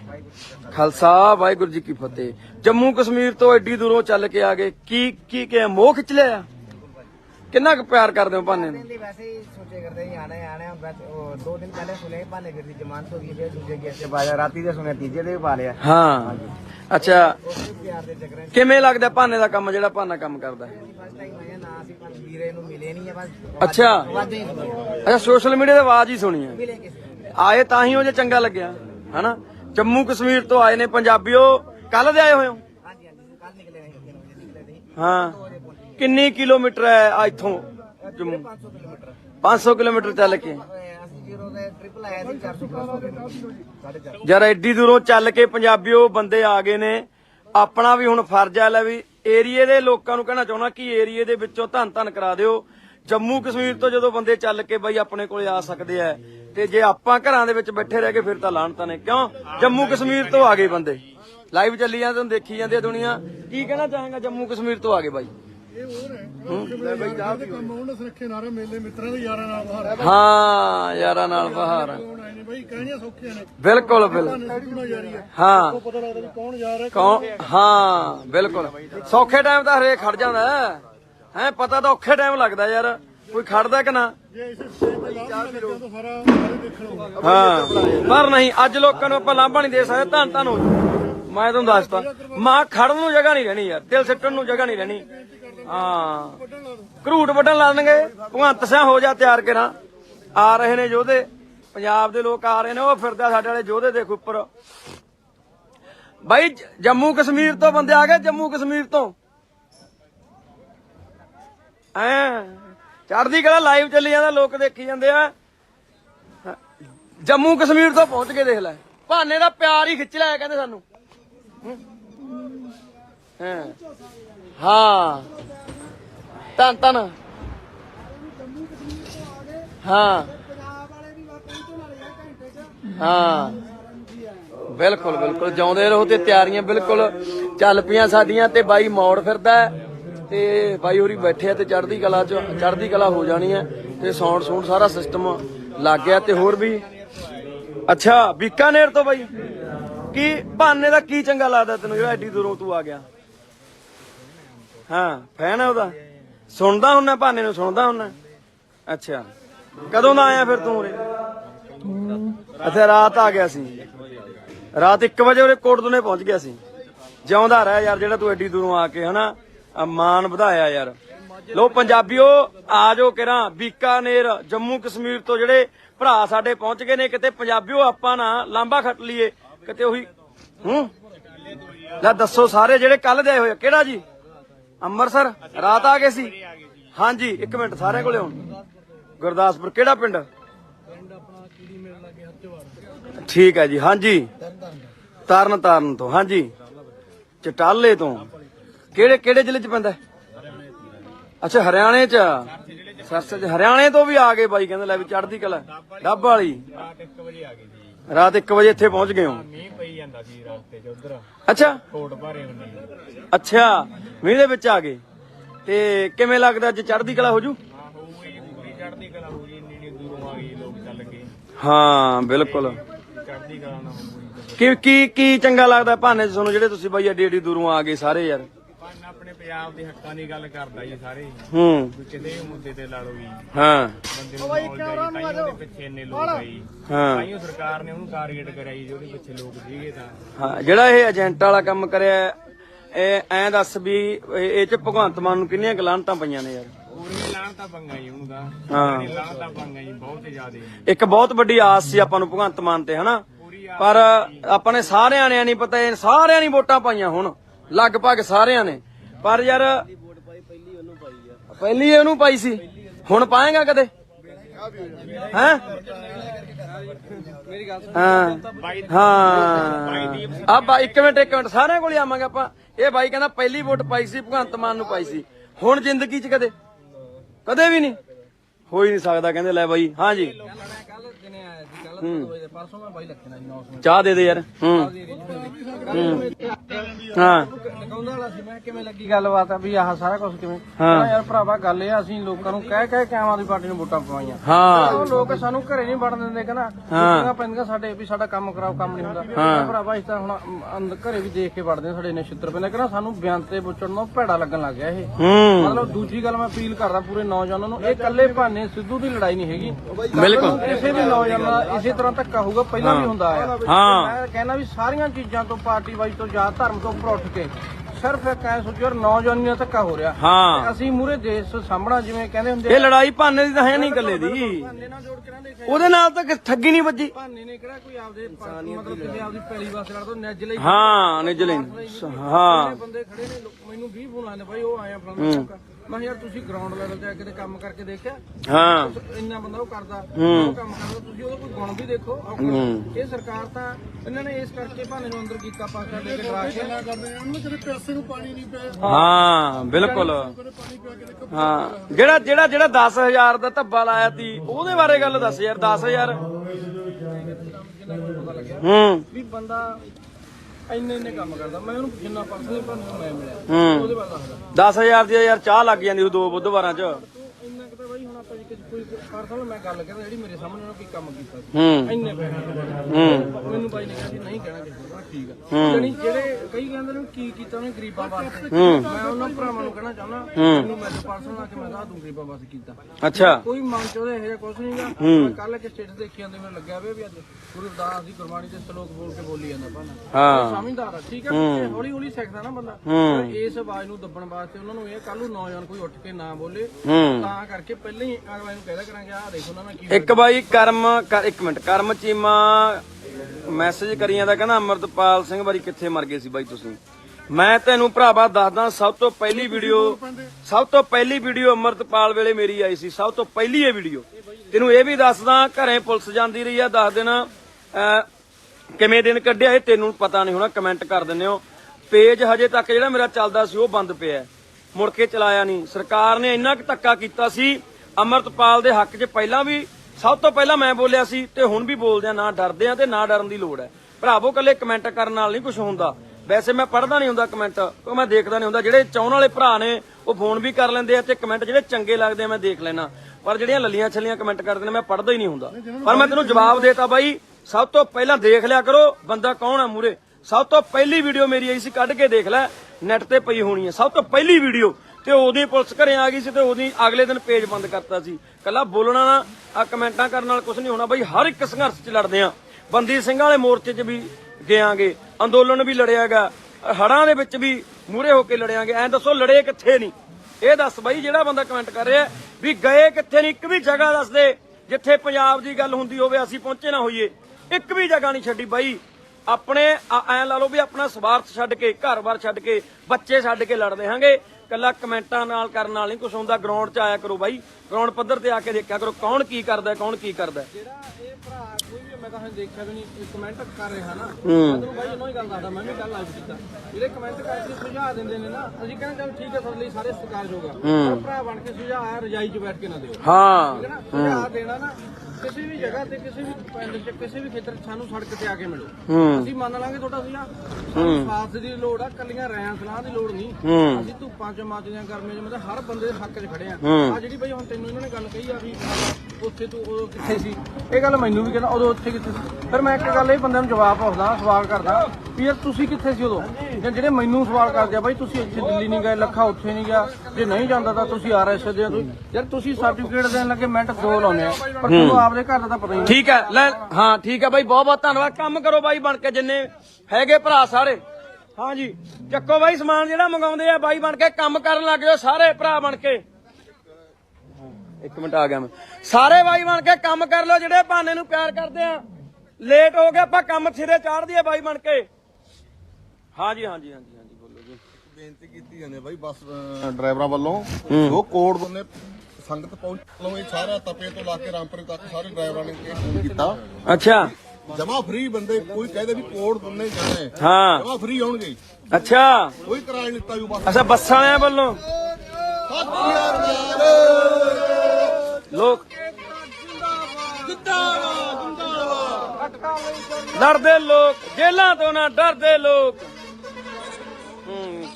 ਖਾਲਸਾ, ਵਾਹਿਗੁਰੂ ਜੀ ਕੀ ਫਤਿਹ। ਜੰਮੂ ਕਸ਼ਮੀਰ ਤੋਂ ਐਡੀ ਦੂਰੋਂ ਚੱਲ ਕੇ ਆ ਗਏ। ਕੀ ਕੀ ਕਿ ਮੋਹ ਖਿੱਚ ਲਿਆ? ਕਿੰਨਾ ਕੁ ਪਿਆਰ ਕਰਦੇ ਹੋ ਭਾਨੇ ਨੂੰ पहले वैसे ही सोचे करते ही आने आने हम वैसे वो दो दिन पहले सुने पाने फिर जमान तो ये दूसरे गेट से बाजा राती से सुने तीजे दे भी पा लिया ਹਾਂ ਅੱਛਾ उसके प्यार दे चक्कर ਕਿਵੇਂ ਲੱਗਦਾ ਭਾਨੇ ਦਾ ਕੰਮ ਜਿਹੜਾ ਭਾਨਾ ਕੰਮ ਕਰਦਾ ਹੈ फर्स्ट टाइम आया ना ਅਸੀਂ ਪਰ ਵੀਰੇ ਨੂੰ ਮਿਲੇ ਨਹੀਂ ਹੈ ਬਸ ਅੱਛਾ ਵਾਦੇ ਹੀ ਸੁਣੇ ਅੱਛਾ ਸੋਸ਼ਲ ਮੀਡੀਆ ਤੇ ਆਵਾਜ਼ ਹੀ ਸੁਣੀ ਹੈ ਮਿਲੇ ਕਿਸੇ ਆਏ ਤਾਂ ਹੀ ਉਹ ਜੇ ਚੰਗਾ ਲੱਗਿਆ ਹਨਾ ਜੰਮੂ ਕਸ਼ਮੀਰ ਤੋਂ ਆਏ ਨੇ ਪੰਜਾਬੀਓ ਕੱਲ ਦੇ ਆਏ ਹੋਏ ਹੋ ਹਾਂਜੀ ਹਾਂਜੀ ਕੱਲ ਨਿਕਲੇ ਨਹੀਂ 3 ਵਜੇ ਨਿਕਲੇ ਸੀ ਹਾਂ ਕਿੰਨੀ ਕਿਲੋਮੀਟਰ ਹੈ ਆ ਇੱਥੋਂ? ਜੰਮੂ। 500 ਕਿਲੋਮੀਟਰ ਚੱਲ ਕੇ। ਅਸੀਂ ਜ਼ੀਰੋ ਦੇ ਟ੍ਰਿਪਲ ਆਇਆ ਸੀ 400 ਸਾਢੇ ਚਾਰ ਯਾਰ ਐਡੀ ਦੂਰੋਂ ਚੱਲ ਕੇ ਪੰਜਾਬੀਓ ਬੰਦੇ ਆ ਗਏ ਨੇ। ਆਪਣਾ ਵੀ ਹੁਣ ਫਰਜ਼ ਆ ਲੈ ਵੀ ਏਰੀਏ ਦੇ ਲੋਕਾਂ ਨੂੰ ਕਹਿਣਾ ਚਾਹੁੰਦਾ ਕਿ ਏਰੀਏ ਦੇ ਵਿੱਚੋਂ ਧੰਨ ਧੰਨ ਕਰਾ ਦਿਓ। ਜੰਮੂ ਕਸ਼ਮੀਰ ਤੋਂ ਜਦੋਂ ਬੰਦੇ ਚੱਲ ਕੇ ਬਾਈ ਆਪਣੇ ਕੋਲੇ ਆ ਸਕਦੇ ਆ, ਤੇ ਜੇ ਆਪਾਂ ਘਰਾਂ ਦੇ ਵਿੱਚ ਬੈਠੇ ਰਹਿ ਕੇ ਫਿਰ ਤਾਂ ਲਾਣਤਾਂ ਨੇ। ਕਿਉਂ? ਜੰਮੂ ਕਸ਼ਮੀਰ ਤੋਂ ਆ ਗਏ ਬੰਦੇ। ਲਾਈਵ ਚੱਲੀ ਜਾਂਦੇ ਤੁਹਾਨੂੰ ਦੇਖੀ ਜਾਂਦੀ ਆ ਦੁਨੀਆ। ਕੀ ਕਹਿਣਾ ਚਾਹਾਂਗਾ ਜੰਮੂ ਕਸ਼ਮੀਰ ਤੋਂ ਆ ਗਏ ਬਾਈ? ਕੰਮ ਉਹਨਾਂ ਸੁਰੱਖੇ ਨਾਰੇ ਮੇਲੇ ਮਿੱਤਰਾਂ ਦੇ ਯਾਰਾਂ ਨਾਲ ਬਾਹਰ। ਹਾਂ ਯਾਰਾਂ ਨਾਲ ਬਹਾਰ। ਆਉਣ ਆਏ ਨੇ ਬਈ? ਕਹਿਣੀਆਂ ਸੌਖੀਆਂ ਨੇ। ਬਿਲਕੁਲ ਬਿਲਕੁਲ। ਸਾਡੀ ਯਾਰੀ ਹੈ। ਹਾਂ ਪਤਾ ਲੱਗਦਾ ਵੀ ਕੌਣ ਜਾ ਰਿਹਾ ਕੌਣ ਹਾਂ ਬਿਲਕੁਲ। ਸੌਖੇ ਟਾਈਮ ਤਾਂ ਹਰੇਕ ਖੜ ਜਾਂਦਾ ਹੈ। ਹੈਂ, ਪਤਾ ਤਾਂ ਔਖੇ ਟਾਈਮ ਲੱਗਦਾ ਯਾਰ। ਕੋਈ ਖੜਦਾ ਕਿ ਨਾ? ਹਾਂ। ਪਰ ਨਹੀਂ ਅੱਜ ਲੋਕਾਂ ਨੂੰ ਆਪਾਂ ਲਾਂਭਾ ਨਹੀਂ ਦੇ ਸਕਦੇ। ਧੰਨ ਧੰਨ ਹੋ। ਮੈਂ ਤੁਹਾਨੂੰ ਦੱਸਦਾ ਮਾਂ ਖੜਨ ਨੂੰ ਜਗ੍ਹਾ ਨਹੀਂ ਰਹਿਣੀ ਯਾਰ। ਦਿਲ ਸਿੱਟਣ ਨੂੰ ਜਗ੍ਹਾ ਨਹੀਂ ਰਹਿਣੀ। ਹਾਂ। ਘਰੂਟ ਵੱਢਣ ਲਾਣਗੇ ਭਗਵੰਤ ਸਿੰਘ ਹੋ ਜਾ ਤਿਆਰ ਕਰਾਂ ਆ ਰਹੇ ਨੇ ਯੋਧੇ। ਪੰਜਾਬ ਦੇ ਲੋਕ ਆ ਰਹੇ ਨੇ, ਉਹ ਫਿਰਦਾ ਸਾਡੇ ਵਾਲੇ ਯੋਧੇ ਦੇਖ ਉੱਪਰ। ਬਾਈ, ਜੰਮੂ ਕਸ਼ਮੀਰ ਤੋਂ ਬੰਦੇ ਆ ਗਏ, ਜੰਮੂ ਕਸ਼ਮੀਰ ਤੋਂ। ਐ ਚੜਦੀ ਕਲਾ ਲਾਈਵ ਚੱਲੀ ਜਾਂਦਾ, ਲੋਕ ਦੇਖੀ ਜਾਂਦੇ ਆ। ਜੰਮੂ ਕਸ਼ਮੀਰ ਤੋਂ ਪਹੁੰਚ ਕੇ ਦੇਖ ਲੈ। ਭਾਨੇ ਦਾ ਪਿਆਰ ਹੀ ਖਿੱਚ ਲਿਆ ਕਹਿੰਦੇ ਸਾਨੂੰ। ਹੂੰ। ਹਾਂ। ਹਾਂ ਤਨ। ਹਾਂ। ਹਾਂ। ਬਿਲਕੁਲ ਬਿਲਕੁਲ। ਜਾਉਂਦੇ ਰਹੋ ਤੇ ਤਿਆਰੀਆਂ ਬਿਲਕੁਲ ਚੱਲ ਪਈਆਂ ਸਾਡੀਆਂ ਤੇ ਬਾਈ ਮੋੜ ਫਿਰਦਾ ਤੇ ਬਾਈ ਹੋਰੀ ਬੈਠੇ ਆ ਤੇ ਚੜ੍ਹਦੀ ਕਲਾ ਚ, ਚੜ੍ਹਦੀ ਕਲਾ ਹੋ ਜਾਣੀ ਹੈ ਤੇ ਸਾਊਂਡ ਸੂੰਡ ਸਾਰਾ ਸਿਸਟਮ ਲੱਗ ਗਿਆ ਤੇ ਹੋਰ ਵੀ। ਅੱਛਾ, ਬੀਕਾਨੇਰ ਤੋਂ ਬਾਈ। ਕੀ ਬਹਾਨੇ ਦਾ ਕੀ ਚੰਗਾ ਲੱਗਦਾ ਤੈਨੂੰ ਜਿਹੜਾ ਐਡੀ ਦੂਰੋਂ ਤੂੰ ਆ ਗਿਆ? ਹਾਂ, ਫੈਨ ਹੈ ਉਹਦਾ? ਸੁਣਦਾ ਹੁੰਨਾ ਬਹਾਨੇ ਨੂੰ ਸੁਣਦਾ ਹੁੰਨਾ? ਅੱਛਾ। ਕਦੋਂ ਦਾ ਆਇਆ ਫਿਰ ਤੂੰ ਉਰੇ? ਅੱਛਾ, ਰਾਤ ਆ ਗਿਆ ਸੀ। ਰਾਤ 1 ਵਜੇ ਉਰੇ ਕੋਟਦੁਨੇ ਪਹੁੰਚ ਗਿਆ ਸੀ। ਜਿਉਂਦਾ ਰਹਿ ਯਾਰ, ਜਿਹੜਾ ਤੂੰ ਐਡੀ ਦੂਰੋਂ ਆ ਕੇ ਹਨਾ ਆਹ ਵਧਾਇਆ ਯਾਰ। ਲੋ ਪੰਜਾਬੀਓ, ਆ ਜਾਓ ਕਿਰਾਂ, ਬੀਕਾਨੇਰ, ਜੰਮੂ ਕਸ਼ਮੀਰ ਤੋਂ ਜਿਹੜੇ ਭਰਾ ਸਾਡੇ ਪਹੁੰਚ ਗਏ ਨੇ, ਕਿਤੇ ਪੰਜਾਬੀਓ ਆਪਾਂ ਨਾ ਲਾਂਬਾ ਖੱਟ ਲਈਏ, ਕਿਤੇ ਉਹੀ, ਹੂੰ? ਲੈ ਦੱਸੋ ਸਾਰੇ ਜਿਹੜੇ ਕੱਲ ਦੇ ਆਏ ਹੋਏ ਕਿਹੜਾ ਜੀ? ਅੰਮ੍ਰਿਤਸਰ? ਰਾਤ ਆ ਗਏ ਸੀ? ਹਾਂਜੀ, ਇੱਕ ਮਿੰਟ, ਸਾਰਿਆਂ ਕੋਲੇ ਹੁਣ ਗੁਰਦਾਸਪੁਰ, ਕਿਹੜਾ ਪਿੰਡ? ਠੀਕ ਹੈ ਜੀ, ਹਾਂਜੀ। ਤਰਨ ਤਾਰਨ ਤੋਂ, ਹਾਂਜੀ। ਚਟਾਲੇ ਤੋਂ। ਕਿਹੜੇ ਕਿਹੜੇ ਜ਼ਿਲ੍ਹੇ ਚ ਪੈਂਦਾ ਅੱਛਾ, ਹਰਿਆਣੇ ਚ। ਸਰਸੇ ਹਰਿਆਣੇ ਤੋਂ ਵੀ ਆ ਗਏ ਬਾਈ, ਕਹਿੰਦੇ ਲੈ ਵੀ ਚੜ੍ਹਦੀ ਕਲਾ ਡੱਬ ਵਾਲੀ। ਰਾਤ 1 ਵਜੇ ਆ ਗਈ ਰਾਤ 1 ਵਜੇ ਇੱਥੇ ਪਹੁੰਚ ਗਏ ਹੋ? ਮੀਂਹ ਪਈ ਜਾਂਦਾ ਸੀ ਰਸਤੇ 'ਚ ਉਧਰ ਅੱਛਾ। ਕੋਟ ਭਾਰੇ ਹੁੰਦੀ ਅੱਛਾ ਮੀਂਹ ਦੇ ਵਿੱਚ ਆ ਗਏ। ਤੇ ਕਿਵੇਂ ਲੱਗਦਾ ਅੱਜ ਚੜ੍ਹਦੀ ਕਲਾ ਹੋ ਜੂ? ਹਾਂ ਹੋਊਗੀ ਪੂਰੀ ਚੜ੍ਹਦੀ ਕਲਾ ਹੋਊਗੀ ਇੰਨੀ ਇੰਨੀ ਦੂਰੋਂ ਆ ਗਏ ਲੋਕ ਚੱਲ ਗਏ ਹਾਂ ਬਿਲਕੁਲ। ਚੜ੍ਹਦੀ ਕਲਾ ਨਾ ਹੋਊਗੀ ਕੀ ਕੀ ਕੀ ਚੰਗਾ ਲੱਗਦਾ ਭਾਨੇ ਤੁਹਾਨੂੰ ਜਿਹੜੇ ਤੁਸੀਂ ਬਾਈ ਏਡੀ ਏਡੀ ਦੂਰੋਂ ਆ ਗਏ ਸਾਰੇ ਯਾਰ? ਪੰਜਾਬ ਦੇ ਹੱਕਾਂ ਦੀ ਗੱਲ ਕਰਦਾ ਜੀ ਸਾਰੇ। ਹੂੰ। ਵੀ ਕਿਸੇ ਵੀ ਮੁੱਦੇ ਤੇ ਲੜੋ ਜੀ। ਹਾਂ। ਬੰਦੇ ਨੂੰ ਮੌਲ ਜਾਈ ਤਾਈਓ ਉਹਦੇ ਪਿੱਛੇ ਇੰਨੇ ਲੋਕ ਆ ਜੀ ਹਾਂ। ਤਾਈਓ ਸਰਕਾਰ ਨੇ ਉਹਨੂੰ ਟਾਰਗੇਟ ਕਰਿਆ ਜੀ ਉਹਦੇ ਪਿੱਛੇ ਲੋਕ ਸੀਗੇ ਤਾਂ। ਹਾਂ ਜਿਹੜਾ ਇਹ ਏਜੰਟ ਵਾਲਾ ਕੰਮ ਕਰਿਆ ਇਹ ਐਂ ਦੱਸ ਵੀ ਇਹ ਇਹ ਚ ਭਗਵੰਤ ਮਾਨ ਨੂੰ ਕਿੰਨੀਆਂ ਗਲਾਂਟਾਂ ਪਈਆਂ ਨੇ ਯਾਰ? ਪੂਰੀ ਲਾਣ ਤਾਂ ਪੰਗਾ ਜੀ ਉਹਨੂੰ ਤਾਂ। ਹਾਂ। ਲਾਣ ਤਾਂ ਪੰਗਾ ਜੀ ਬਹੁਤ ਜ਼ਿਆਦਾ ਜੀ ਇੱਕ ਬਹੁਤ ਵੱਡੀ ਆਸ ਸੀ ਆਪਾਂ ਨੂੰ ਭਗਵੰਤ ਮਾਨ ਤੇ ਹਨਾ? ਪਰ ਆਪਾਂ ਨੇ ਸਾਰਿਆਂ ਨੇ ਨਹੀਂ ਪਤਾ ਇਹ ਸਾਰਿਆਂ ਨੇ ਵੋਟਾਂ ਪਾਈਆਂ ਹੁਣ। ਲਗਭਗ ਸਾਰਿਆਂ ਨੇ। ਪਰ ਯਾਰ ਪਹਿਲੀ ਉਹਨੂੰ ਪਾਈ ਸੀ। ਹੁਣ ਪਾਏਗਾ ਕਦੇ? ਹੈ? ਹਾਂ। ਹਾਂ। ਆ ਬਾ ਇੱਕ ਮਿੰਟ ਇੱਕ ਮਿੰਟ, ਸਾਰਿਆਂ ਕੋਲ ਆਵਾਂਗੇ ਆਪਾਂ। ਇਹ ਬਾਈ ਕਹਿੰਦਾ ਪਹਿਲੀ ਵੋਟ ਪਾਈ ਸੀ, ਭਗਵੰਤ ਮਾਨ ਨੂੰ ਪਾਈ ਸੀ। ਹੁਣ ਜ਼ਿੰਦਗੀ 'ਚ ਕਦੇ? ਕਦੇ ਵੀ ਨਹੀਂ? ਹੋ ਹੀ ਨਹੀਂ ਸਕਦਾ, ਕਹਿੰਦੇ ਲੈ ਬਾਈ, ਹਾਂਜੀ। ਚਾਹ ਦੇ ਦੇ ਯਾਰ। ਹੂੰ। ਹਾਂ। ਲਗਾਉਂਦਾ ਵਾਲਾ ਸੀ ਮੈਂ ਕਿਵੇਂ ਲੱਗੀ ਗੱਲਬਾਤ ਆ ਵੀ ਆਹ ਸਾਰਾ ਕੁਝ ਕਿਵੇਂ? ਹਾਂ। ਯਾਰ ਭਰਾਵਾ ਗੱਲ ਇਹ ਆ ਅਸੀਂ ਲੋਕਾਂ ਨੂੰ ਕਹਿ ਕਹਿ ਕੇ ਆਮ ਆਦਮੀ ਪਾਰਟੀ ਨੂੰ ਵੋਟਾਂ ਪਵਾਈਆਂ। ਹਾਂ। ਉਹ ਲੋਕ ਸਾਨੂੰ ਘਰੇ ਨਹੀਂ ਵੜਨ ਦਿੰਦੇ ਕਹਿੰਦਾ ਕੁੱਤੀਆਂ ਪੈਂਦੀਆਂ ਸਾਡੇ ਵੀ ਸਾਡਾ ਕੰਮ ਕਰਾਓ ਕੰਮ ਨਹੀਂ ਹੁੰਦਾ। ਕਹਿੰਦਾ ਭਰਾਵਾ ਇਸ ਤਾਂ ਹੁਣ ਅੰਦਰ ਘਰੇ ਵੀ ਦੇਖ ਕੇ ਵੜਦੇ ਆ, ਸਾਡੇ ਇੰਨੇ ਛਿੱਤਰ ਪੈਂਦੇ ਕਹਿੰਦਾ ਸਾਨੂੰ ਬਿਆਨ ਤੇ ਬੁੱਚਣ ਨੂੰ ਭੈੜਾ ਲੱਗਣ ਲੱਗ ਗਿਆ ਇਹ। ਹੂੰ। ਮਤਲਬ ਦੂਜੀ ਗੱਲ ਮੈਂ ਅਪੀਲ ਕਰਦਾ ਪੂਰੇ ਨੌਜਵਾਨਾਂ ਨੂੰ ਇਹ ਇਕੱਲੇ ਭਾਨੇ ਸਿੱਧੂ ਦੀ ਲੜਾਈ ਨਹੀਂ ਹੈਗੀ। ਬਿਲਕੁਲ। ਕਿਸੇ ਵੀ ਨੌਜਵਾਨ ਨਾਲ ਇਸੇ ਤਰ੍ਹਾਂ ਧੱਕਾ ਹੋਊਗਾ ਪਹਿਲਾਂ ਵੀ ਹੁੰਦਾ ਆਇਆ। ਹਾਂ। ਮੈਂ ਕਹਿੰਦਾ ਵੀ ਸਾਰੀਆਂ ਚੀਜ਼ਾਂ ਤੋਂ ਪਾਰਟੀ ਵਾਈਜ਼ ਤੋਂ ਜਾਂ ਧਰਮ ਤੋਂ ਉੱਪਰ ਉੱਠ ਕੇ ਸਿਰਫ ਇੱਕ ਐ ਸੋਚੋ ਯਾਰ ਨੌਜਵਾਨੀ ਨਾਲ ਧੱਕਾ ਹੋ ਰਿਹਾ। ਹਾਂ। ਤੇ ਅਸੀਂ ਮੂਰੇ ਦੇਸ਼ ਸਾਹਮਣਾ ਜਿਵੇਂ ਕਹਿੰਦੇ ਹੁੰਦੇ ਇਹ ਲੜਾਈ ਭਾਨੇ ਦੀ ਤਾਂ ਹੈ ਨਹੀਂ ਇਕੱਲੇ ਦੀ। ਭਾਨੇ ਨਾਲ ਜੋੜ ਕੇ ਰਹਿੰਦੇ ਉਹਦੇ ਨਾਲ ਤਾਂ ਕਿ ਠੱਗੀ ਨਹੀਂ ਵੱਜੀ। ਭਾਨੇ ਨੇ ਕਿਹੜਾ ਕੋਈ ਆਪਦੇ ਮਤਲਬ ਕਿਸੇ ਆਪਦੀ ਪੈਲੀ ਵਾਸਤੇ ਲੜਦਾ ਨੱਜ ਲਈ। ਹਾਂ ਨਿਜਲੇ ਹਾਂ। ਬੰਦੇ ਖੜੇ ਨੇ ਲੋਕ- ਮੈਨੂੰ 20 ਫੋਨ ਆਉਂਦੇ ਬਾਈ ਉਹ ਆਇਆ ਫਲਾਣਾ ਚੌਕਾ। ਮੈਂ ਕਿਹਾ ਯਾਰ ਤੁਸੀਂ ਗਰਾਊਂਡ ਲੈਵਲ ਤੇ ਆ ਕੇ ਤੇ ਕੰਮ ਕਰਕੇ ਦੇਖਿਆ? ਹਾਂ। ਇੰਨਾ ਬੰਦਾ ਉਹ ਕਰਦਾ। ਉਹ ਕੰਮ ਕਰਦਾ ਤੁਸੀਂ ਉਹਦਾ ਕੋਈ ਗੁਣ ਵੀ ਦੇਖੋ। ਔਖਾ। ਇਹ ਸਰਕਾਰ ਤਾਂ ਇਹਨਾਂ ਨੇ ਇਸ ਕਰਕੇ ਭਾਨੇ ਨੂੰ ਅੰਦਰ ਕੀਤਾ ਪਾਸਾ ਦੇ ਕੇ ਡਰਾ ਕੇ ਕਰਦੇ ਆ ਉਹਨੂੰ ਕਦੇ ਪੈਸੇ ਨੂੰ ਪਾਣੀ ਨਹੀਂ ਪਿਆ। ਹਾਂ। ਬਿਲਕੁਲ। ਹਾਂ। ਜਿਹੜਾ ਜਿਹੜਾ ਜਿਹੜਾ 10000 ਦਾ ਧੱਬਾ ਲਾਇਆ ਤੀ ਉਹਦੇ ਬਾਰੇ ਗੱਲ ਦੱਸ ਯਾਰ 10000 ਹੂੰ। ਵੀ ਬੰਦਾ ਇੰਨੇ ਇੰਨੇ ਕੰਮ ਕਰਦਾ। ਮੈਂ ਉਹਨੂੰ ਜਿੰਨਾ ਪਰਸਨਲੀ ਭਾਨੇ ਨੂੰ ਮੈਂ ਮਿਲਿਆ। ਹੂੰ। ਉਹਦੇ ਬਾਰੇ ਦੱਸਦਾ। 10000 ਦੀ ਯਾਰ ਚਾਹ ਲੱਗ ਜਾਂਦੀ ਉਹ ਦੋ ਬੁੱਧਵਾਰਾਂ 'ਚ ਇੰਨਾ ਕਿ ਤਾਂ ਬਾਈ ਹੁਣ ਆਪਾਂ ਜੇ ਕਿਸੇ ਕੋਈ ਪਰਸਨਲ ਮੈਂ ਗੱਲ ਕਰਦਾ ਜਿਹੜੀ ਮੇਰੇ ਸਾਹਮਣੇ ਉਹਨੇ ਕੀ ਕੰਮ ਕੀਤਾ ਸੀ। ਹੂੰ। ਇੰਨੇ ਪੈਸੇ ਹੂੰ। ਮੈਨੂੰ ਬਾਈ ਨੇ ਕਿਹਾ ਸੀ ਨਹੀਂ ਕਹਿਣਾ ਕਿਸੇ ਨੂੰ ਮੈਂ ਕਿਹਾ ਠੀਕ ਆ। ਹੂੰ। ਯਾਨੀ ਜਿਹੜੇ ਕਈ ਕਹਿੰਦੇ ਨੇ ਕੀ ਕੀਤਾ ਉਹਨੇ ਗਰੀਬਾਂ ਵਾਸਤੇ। ਹੂੰ। ਮੈਂ ਉਹਨਾਂ ਭਰਾਵਾਂ ਨੂੰ ਕਹਿਣਾ ਚਾਹੁੰਦਾ ਹੂੰ। ਮੈਨੂੰ ਮੇਰੇ ਪਰਸਨਲ ਆ ਕੇ ਮੈਂ ਦੱਸ ਦੂੰ ਗਰੀਬਾਂ ਵਾਸਤੇ ਕੀਤਾ। ਅੱਛਾ। ਕੋਈ ਮਨ ਚ ਉਹਦੇ ਇਹੋ ਜਿਹਾ ਕੁਝ ਨਹੀਂਗਾ ਮੈਂ ਕੱਲ ਕੇ ਸਟੇਟਸ ਦੇਖੀ ਜਾਂਦੇ ਮੈਨੂੰ ਲੱਗਿਆ ਵੇ ਵੀ ਅੱਜ ਗੁਰੂ ਰਵਿਦਾਸ ਦੀ ਗੁਰਬਾਣੀ ਦੇ ਸ਼ਲੋਕ ਬੋਲ ਕੇ ਬੋਲੀ ਜਾਂਦਾ ਭਾਣਾ ਹਾਂ। ਸਮਝਦਾਰ ਆ ਠੀਕ ਆ? ਹੌਲੀ ਹੌਲੀ ਸਿੱਖਦਾ ਨਾ ਬੰਦਾ। ਪਰ ਇਸ ਆਵਾਜ਼ ਨੂੰ ਦੱਬਣ ਵਾਸਤੇ ਉਹਨਾਂ ਨੂੰ ਇਹ ਕੱਲ ਨੂੰ ਨੌਜਵਾਨ ਕੋਈ ਉੱਠ ਕੇ ਨਾ ਬੋਲੇ। ਤਾਂ ਕਰਕੇ ਪਹਿਲਾਂ ਹੀ ਅਗਲੇ ਨੂੰ ਕਹਿਦਾ ਕਰਾਂਗੇ ਆਹ ਦੇਖੋ ਨਾ ਮੈਂ ਕੀ ਇੱਕ ਬਾਈ ਕਰਮ ਕਰ- ਇੱਕ ਮਿੰਟ ਕਰਮ ਚੀਮਾ ਮੈਸੇਜ ਕਰੀ ਜਾਂਦਾ ਕਹਿੰਦਾ ਅਮਰਤਪਾਲ ਸਿੰਘ ਬਾਰੀ ਕਿੱਥੇ ਮਰ ਗਏ ਸੀ ਬਾਈ ਤੁਸੀਂ? ਮੈਂ ਤੈਨੂੰ ਭਰਾਵਾ ਦੱਸਦਾ ਸਭ ਤੋਂ ਪਹਿਲੀ ਵੀਡੀਓ ਸਭ ਤੋਂ ਪਹਿਲੀ ਵੀਡੀਓ ਅਮਰਤਪਾਲ ਵੇਲੇ ਮੇਰੀ ਆਈ ਸੀ ਸਭ ਤੋਂ ਪਹਿਲੀ ਇਹ ਵੀਡੀਓ ਤੈਨੂੰ ਇਹ ਵੀ ਦੱਸਦਾ ਘਰੇ ਪੁਲਿਸ ਜਾਂਦੀ ਰਹੀ ਆ ਦੱਸ ਅਹ, ਕਿਵੇਂ ਦਿਨ ਕੱਢਿਆ ਇਹ ਤੈਨੂੰ ਪਤਾ ਨਹੀਂ ਹੋਣਾ ਕਮੈਂਟ ਕਰ ਦਿੰਦੇ ਹੋ। ਪੇਜ ਹਜੇ ਤੱਕ ਜਿਹੜਾ ਮੇਰਾ ਚੱਲਦਾ ਸੀ ਉਹ ਬੰਦ ਪਿਆ ਹੈ। ਮੁੜ ਕੇ ਚਲਾਇਆ ਨਹੀਂ। ਸਰਕਾਰ ਨੇ ਇੰਨਾ ਕੁ ਧੱਕਾ ਕੀਤਾ ਸੀ ਅਮਰਤਪਾਲ ਦੇ ਹੱਕ 'ਚ ਪਹਿਲਾਂ ਵੀ ਸਭ ਤੋਂ ਪਹਿਲਾਂ ਮੈਂ ਬੋਲਿਆ ਸੀ ਤੇ ਹੁਣ ਵੀ ਬੋਲਦੇ ਆ ਨਾ ਡਰਦੇ ਆ ਤੇ ਨਾ ਡਰਨ ਦੀ ਲੋੜ ਹੈ। ਭਰਾਵੋ ਕੱਲੇ ਕਮੈਂਟ ਕਰਨ ਨਾਲ ਨਹੀਂ ਕੁਝ ਹੁੰਦਾ। ਵੈਸੇ ਮੈਂ ਪੜ੍ਹਦਾ ਨਹੀਂ ਹੁੰਦਾ ਕਮੈਂਟ ਉਹ ਮੈਂ ਦੇਖਦਾ ਨਹੀਂ ਹੁੰਦਾ। ਜਿਹੜੇ ਚਾਹਣ ਵਾਲੇ ਭਰਾ ਨੇ ਉਹ ਫੋਨ ਵੀ ਕਰ ਲੈਂਦੇ ਆ ਤੇ ਕਮੈਂਟ ਜਿਹੜੇ ਚੰਗੇ ਲੱਗਦੇ ਆ ਮੈਂ ਦੇਖ ਲੈਣਾ ਪਰ ਜਿਹੜੀਆਂ ਲੱਲੀਆਂ ਛੱਲੀਆਂ ਕਮੈਂਟ ਕਰਦੇ ਨੇ ਮੈਂ ਪੜ੍ਹਦਾ ਹੀ ਨਹੀਂ ਹੁੰਦਾ। ਪਰ ਮੈਂ ਤੈਨੂੰ ਜਵਾਬ ਦੇਤਾ ਬਾਈ ਸਭ ਤੋਂ ਪਹਿਲਾਂ ਦੇਖ ਲਿਆ ਕਰੋ ਬੰਦਾ ਕੌਣ ਆ ਮੂਰੇ ਸਭ ਤੋਂ ਪਹਿਲੀ ਵੀਡੀਓ ਮੇਰੀ ਆਈ ਸੀ ਕੱਢ ਕੇ ਦੇਖ ਲੈ ਨੈਟ ਤੇ ਪਈ ਹੋਣੀ ਹੈ ਸਭ ਤੋਂ ਪਹਿਲੀ ਵੀਡੀਓ ਤੇ ਉਹਦੀ ਪੁਲਿਸ ਘਰੇ ਆ ਗਈ ਸੀ ਤੇ ਉਹਦੀ ਅਗਲੇ ਦਿਨ ਪੇਜ ਬੰਦ ਕਰਤਾ ਸੀ। ਕੱਲਾ ਬੋਲਣਾ ਨਾ ਕਮੈਂਟਾਂ ਕਰਨ ਨਾਲ ਕੁਝ ਨਹੀਂ ਹੋਣਾ। ਬਾਈ ਹਰ ਇੱਕ ਸੰਘਰਸ਼ 'ਚ ਲੜਦੇ ਆ। ਬੰਦੀ ਸਿੰਘਾਂ ਵਾਲੇ ਮੋਰਚੇ 'ਚ ਵੀ ਗਿਆਂਗੇ ਅੰਦੋਲਨ ਵੀ ਲੜਿਆਗਾ। ਹੜਾਂ ਦੇ ਵਿੱਚ ਵੀ ਮੂਰੇ ਹੋ ਕੇ ਲੜਿਆਗੇ। ਐਂ ਦੱਸੋ ਲੜੇ ਕਿੱਥੇ ਨਹੀਂ ਇਹ ਦੱਸ ਬਾਈ ਜਿਹੜਾ ਬੰਦਾ ਕਮੈਂਟ ਕਰ ਰਿਹਾ ਵੀ ਗਏ ਕਿੱਥੇ ਨਹੀਂ ਇੱਕ ਵੀ ਜਗ੍ਹਾ ਦੱਸ ਦੇ। ਜਿੱਥੇ ਪੰਜਾਬ ਦੀ ਗੱਲ ਹੁੰਦੀ ਹੋਵੇ ਅਸੀਂ ਪਹੁੰਚੇ ਨਾ ਹੋਈਏ। ਇੱਕ ਵੀ ਜਗ੍ਹਾ ਨਹੀਂ ਛੱਡੀ ਬਾਈ। ਆਪਣੇ ਆ- ਐਂ ਲਾ ਲਓ ਵੀ ਆਪਣਾ ਸਵਾਰਥ ਛੱਡ ਕੇ, ਘਰ-ਬਾਰ ਛੱਡ ਕੇ, ਬੱਚੇ ਛੱਡ ਕੇ ਲੜਦੇ ਹਾਂਗੇ। ਕੱਲਾ ਕਮੈਂਟਾਂ ਨਾਲ ਕਰਨ ਨਾਲ ਨਹੀਂ ਕੁਝ ਹੁੰਦਾ ਗਰਾਊਂਡ 'ਚ ਆਇਆ ਕਰੋ ਬਾਈ। ਗਰਾਊਂਡ ਪੱਧਰ ਤੇ ਆ ਕੇ ਦੇਖਿਆ ਕਰੋ ਕੌਣ ਕੀ ਕਰਦਾ ਕੌਣ ਕੀ ਕਰਦਾ। ਜਿਹੜਾ ਇਹ ਭਰਾ ਕੋਈ ਵੀ ਮੈਂ ਤਾਂ ਹਜੇ ਦੇਖਿਆ ਵੀ ਨਹੀਂ ਕਮੈਂਟ ਕਰ ਰਿਹਾ ਨਾ। ਤੈਨੂੰ ਬਾਈ ਉਹਨਾਂ ਹੀ ਗੱਲ ਦੱਸਦਾ ਮੈਂ ਵੀ ਕੱਲ ਲਾਈਵ ਕੀਤਾ। ਜਿਹੜੇ ਕਮੈਂਟ ਕਰਕੇ ਸੁਝਾਅ ਦਿੰਦੇ ਨੇ ਨਾ ਅਸੀਂ ਕਹਿੰਦੇ ਚੱਲ ਠੀਕ ਹੈ ਤੁਹਾਡੇ ਲਈ ਸਾਰੇ ਸਤਿਕਾਰਯੋਗ ਆ। ਪਰ ਭਰਾ ਬਣ ਕੇ ਸੁਝਾਅ ਰਜਾਈ 'ਚ ਬੈਠ ਕੇ ਨਾ ਦਿਓ। ਹਾਂ ਠੀਕ ਹੈ ਨਾ? ਸੁਝਾਅ ਦੇਣਾ ਨਾ ਕਿਸੇ ਵੀ ਜਗ੍ਹਾ ਤੇ ਕਿਸੇ ਵੀ ਪਿੰਡ 'ਚ ਕਿਸੇ ਵੀ ਖੇਤਰ 'ਚ ਸਾਨੂੰ ਸੜਕ ਤੇ ਆ ਕੇ ਮਿਲੋ। ਹੂੰ। ਅਸੀਂ ਮੰਨ ਲਾਂਗੇ ਤੁਹਾਡਾ ਸੁਝਾਅ ਸਾਨੂੰ ਸਾਥ ਦੀ ਲੋੜ ਆ ਕੱਲੀਆਂ ਰਹਿਣ ਸਲਾਹ ਦੀ ਲੋੜ ਨਹੀਂ। ਹੂੰ। ਅਸੀਂ ਧੁੱਪਾਂ 'ਚ ਮੱਚਦੀਆਂ ਗਰਮੀਆਂ 'ਚ ਮਤਲਬ ਹਰ ਬੰਦੇ ਦੇ ਹੱਕ 'ਚ ਖੜੇ ਆ। ਆ ਜਿਹੜੀ ਬਈ ਹੁਣ ਤੈਨੂੰ ਇਹਨਾਂ ਨੇ ਗੱਲ ਕਹੀ ਆ ਵੀ ਉੱਥੇ ਤੂੰ ਉਦੋਂ ਕਿੱਥੇ ਸੀ? ਇਹ ਗੱਲ ਮੈਨੂੰ ਵੀ ਕਹਿੰਦਾ ਉਦੋਂ ਉੱਥੇ ਕਿੱਥੇ ਸੀ? ਫਿਰ ਮੈਂ ਇੱਕ ਗੱਲ ਇਹ ਬੰਦੇ ਨੂੰ ਜਵਾਬ ਪੁੱਛਦਾ ਸਵਾਲ ਕਰਦਾ ਵੀ ਯਾਰ ਤੁਸੀਂ ਕਿੱਥੇ ਸੀ ਉਦੋਂ? ਜਾਂ ਜਿਹੜੇ ਮੈਨੂੰ ਸਵਾਲ ਕਰਦੇ ਆ ਬਾਈ ਤੁਸੀਂ ਇੱਥੇ ਦਿੱਲੀ ਨਹੀਂ ਗਏ ਲੱਖਾ ਉੱਥੇ ਨਹੀਂ ਗਿਆ। ਜੇ ਨਹੀਂ ਜਾਂਦਾ ਤਾਂ ਤੁਸੀਂ ਆਰਐਸ ਦੇ ਤੁਸੀਂ। ਯਾਰ ਤੁਸੀਂ ਸਰਟੀਫਿਕੇਟ ਦੇਣ ਲੱਗੇ ਮਿੰਟ ਦੋ ਲਾਉਂਦੇ ਆ। ਪਰ ਤੁਹਾਨੂੰ ਆਪਦੇ ਘਰ ਦਾ ਤਾਂ ਪਤਾ ਹੀ ਨਹੀਂ ਠੀਕ ਹੈ ਲੈ ਹਾਂ ਠੀਕ ਹੈ ਬਾਈ ਬਹੁਤ ਬਹੁਤ ਧੰਨਵਾਦ। ਕੰਮ ਕਰੋ ਬਾਈ ਬਣ ਕੇ ਜਿੰਨੇ ਹੈਗੇ ਭਰਾ ਸਾਰੇ। ਹਾਂ ਜੀ ਚੱਕੋ ਬਾਈ ਸਮਾਨ ਜਿਹੜਾ ਮੰਗਾਉਂਦੇ ਆ ਬਾਈ ਬਣ ਕੇ ਕੰਮ ਕਰਨ ਲੱਗ ਜਾਓ ਸਾਰੇ ਭਰਾ ਬਣ ਕੇ। ਇੱਕ ਮਿੰਟ ਆ ਗਿਆ ਮੈਂ। ਸਾਰੇ ਬਾਈ ਬਣ ਕੇ ਕੰਮ ਕਰ ਲਓ ਜਿਹੜੇ ਭਾਨੇ ਨੂੰ ਪਿਆਰ ਕਰਦੇ ਆ। ਲੇਟ ਹੋ ਗਿਆ ਆਪਾਂ ਕੰਮ ਸਿਰੇ ਚਾੜ ਦਈਏ ਬਾਈ ਬਣ ਕੇ। ਹਾਂ ਜੀ ਹਾਂ ਜੀ ਹਾਂ ਜੀ ਹਾਂ ਜੀ ਬੋਲੋ ਜੀ। ਬੇਨਤੀ ਕੀਤੀ ਜਾਂਦੀ ਬਾਈ ਬੱਸ ਡਰਾਈਵਰਾਂ ਵੱਲੋਂ। ਜੋ ਕੋਡ ਬੰਦੇ ਸੰਗਤ ਪਹੁੰਚ ਲਓ ਇਹ ਸਾਰਾ ਤਪੇ ਤੋਂ ਲਾ ਕੇ ਰਾਮਪੁਰ ਤੱਕ ਸਾਰੇ ਡਰਾਈਵਰਾਂ ਨੇ ਫੋਨ ਕੀਤਾ। ਅੱਛਾ। ਜਮਾ ਫ੍ਰੀ ਬੰਦੇ ਕੋਈ ਕਹਦੇ ਵੀ ਕੋਡ ਬੰਦੇ ਜਾਣਾ। ਹੈ। ਹਾਂ ਜਮਾ ਫ੍ਰੀ ਆਉਣਗੇ ਅੱਛਾ। ਕੋਈ ਕਿਰਾਇਆ ਨਹੀਂ ਲਿੱਤਾ ਜੂ ਬੱਸ। ਅੱਛਾ ਬੱਸਾਂ ਵਾਲਿਆਂ ਵੱਲੋਂ। ਲੋਕ ਲੜਦੇ ਲੋਕ ਜੇਲਾਂ ਤੋਂ ਨਾ ਡਰਦੇ ਲੋਕ। ਹੂੰ।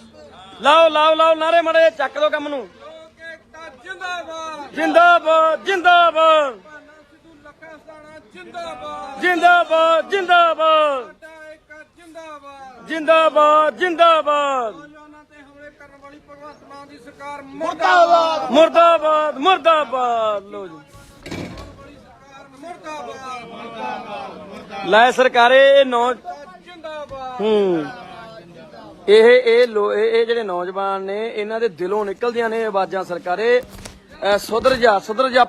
ਲਾਓ ਲਾਓ ਲਾਓ, ਨਾਰੇ ਮੜੇ ਚੱਕ ਦੋ ਕੰਮ ਨੂੰ। ਜਿੰਦਾਬਾਦ ਜਿੰਦਾਬਾਦ। ਜਿੰਦਾਬਾਦ ਜਿੰਦਾਬਾਦ। ਜਿੰਦਾਬਾਦ ਜਿੰਦਾਬਾਦ। ਮੁਰਦਾਬਾਦ। ਮੁਰਦਾਬਾਦ ਮੁਰਦਾਬਾਦ ਲੋ ਜੀ। ਲੈ ਸਰਕਾਰੇ ਇਹ ਨੌ ਹੂੰ। ਇਹ ਇਹ ਲੋ- ਇਹ ਜਿਹੜੇ ਨੌਜਵਾਨ ਨੇ ਇਹਨਾਂ ਦੇ ਦਿਲੋਂ ਨਿਕਲਦੀਆਂ ਨੇ ਆਵਾਜ਼ਾਂ ਸਰਕਾਰੇ। ਸੁਧਰ ਜਾ ਸੁਧਰ ਜਾ।